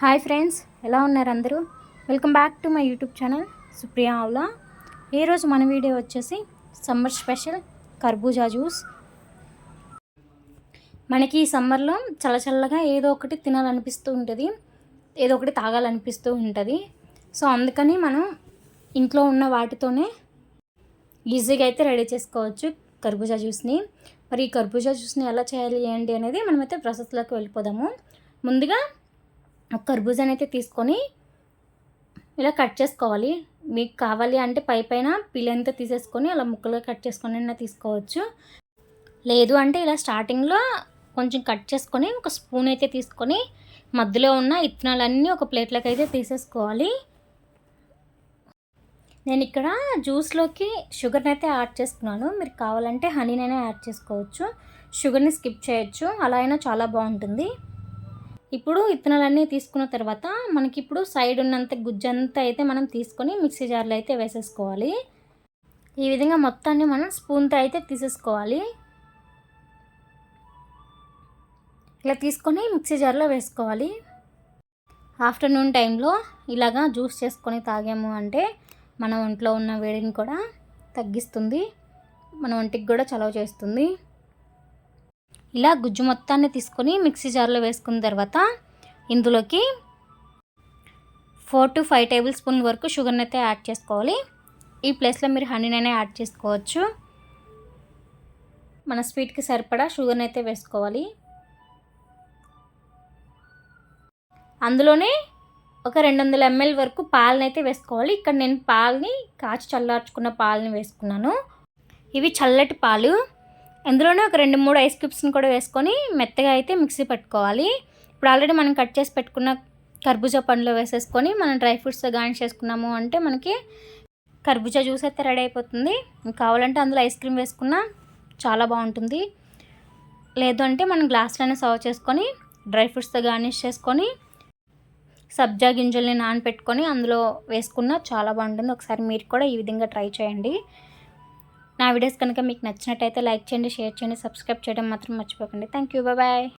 Hi friends ఎలా ఉన్నారు అందరూ? Welcome back to my YouTube channel Supriya ఆవులా ఈరోజు మన వీడియో వచ్చేసి సమ్మర్ స్పెషల్ కర్బూజా జ్యూస్ మనకి ఈ సమ్మర్లో చల్లచల్లగా ఏదో ఒకటి తినాలనిపిస్తూ ఉంటుంది ఏదో ఒకటి తాగాలనిపిస్తూ ఉంటుంది. సో అందుకని మనం ఇంట్లో ఉన్న వాటితోనే ఈజీగా అయితే రెడీ చేసుకోవచ్చు కర్బూజా జ్యూస్ని మరి ఈ కర్బూజా జ్యూస్ని ఎలా చేయాలి ఏంటి అనేది మనమైతే ప్రాసెస్లోకి వెళ్ళిపోదాము. ముందుగా ఒక కర్బూజాని అయితే తీసుకొని ఇలా కట్ చేసుకోవాలి. మీకు కావాలి అంటే పై పైన పిల్లంతా తీసేసుకొని అలా ముక్కలుగా కట్ చేసుకొని అయినా తీసుకోవచ్చు. లేదు అంటే ఇలా స్టార్టింగ్లో కొంచెం కట్ చేసుకొని ఒక స్పూన్ అయితే తీసుకొని మధ్యలో ఉన్న ఇత్తనాలన్నీ ఒక ప్లేట్లోకి అయితే తీసేసుకోవాలి. నేను ఇక్కడ జ్యూస్లోకి షుగర్ని అయితే యాడ్ చేసుకున్నాను. మీరు కావాలంటే హనీనైనా యాడ్ చేసుకోవచ్చు. షుగర్ని స్కిప్ చేయొచ్చు. అలా అయినా చాలా బాగుంటుంది. ఇప్పుడు ఇత్తనాలన్నీ తీసుకున్న తర్వాత మనకి ఇప్పుడు సైడ్ ఉన్నంత గుజ్జంతా అయితే మనం తీసుకొని మిక్సీ జార్లో అయితే వేసేసుకోవాలి. ఈ విధంగా మొత్తాన్ని మనం స్పూన్తో అయితే తీసేసుకోవాలి. ఇలా తీసుకొని మిక్సీ జార్లో వేసుకోవాలి. ఆఫ్టర్నూన్ టైంలో ఇలాగా జ్యూస్ చేసుకొని తాగాము అంటే మన ఒంట్లో ఉన్న వేడిని కూడా తగ్గిస్తుంది. మన ఒంటికి కూడా చలవ చేస్తుంది. ఇలా గుజ్జు మొత్తాన్ని తీసుకొని మిక్సీ జార్లో వేసుకున్న తర్వాత ఇందులోకి four to five table spoon వరకు షుగర్ని అయితే యాడ్ చేసుకోవాలి. ఈ ప్లేస్లో మీరు హనీనైనా యాడ్ చేసుకోవచ్చు. మన స్వీట్కి సరిపడా షుగర్ని అయితే వేసుకోవాలి. అందులోనే ఒక రెండు వందల ఎంఎల్ వరకు పాలని అయితే వేసుకోవాలి. ఇక్కడ నేను పాలని కాచి చల్లార్చుకున్న పాలని వేసుకున్నాను. ఇవి చల్లటి పాలు. అందులోనే ఒక రెండు మూడు ఐస్ క్యూబ్స్ని కూడా వేసుకొని మెత్తగా అయితే మిక్సీ పెట్టుకోవాలి. ఇప్పుడు ఆల్రెడీ మనం కట్ చేసి పెట్టుకున్న కర్బూజా పండ్లు వేసేసుకొని మనం డ్రై ఫ్రూట్స్ గార్నిష్ చేసుకున్నాము అంటే మనకి కర్బూజా జ్యూస్ అయితే రెడీ అయిపోతుంది. కావాలంటే అందులో ఐస్ క్రీమ్ వేసుకున్నా చాలా బాగుంటుంది. లేదు అంటే మనం గ్లాస్లోనే సర్వ్ చేసుకొని డ్రై ఫ్రూట్స్తో గార్నిష్ చేసుకొని సబ్జా గింజల్ని నానపెట్టుకొని అందులో వేసుకున్న చాలా బాగుంటుంది. ఒకసారి మీరు కూడా ఈ విధంగా ట్రై చేయండి. నా వీడియోస్ కనుక మీకు నచ్చినట్టయితే లైక్ చేయండి షేర్ చేయండి సబ్స్క్రైబ్ చేయడం మాత్రం మర్చిపోకండి. Thank you bye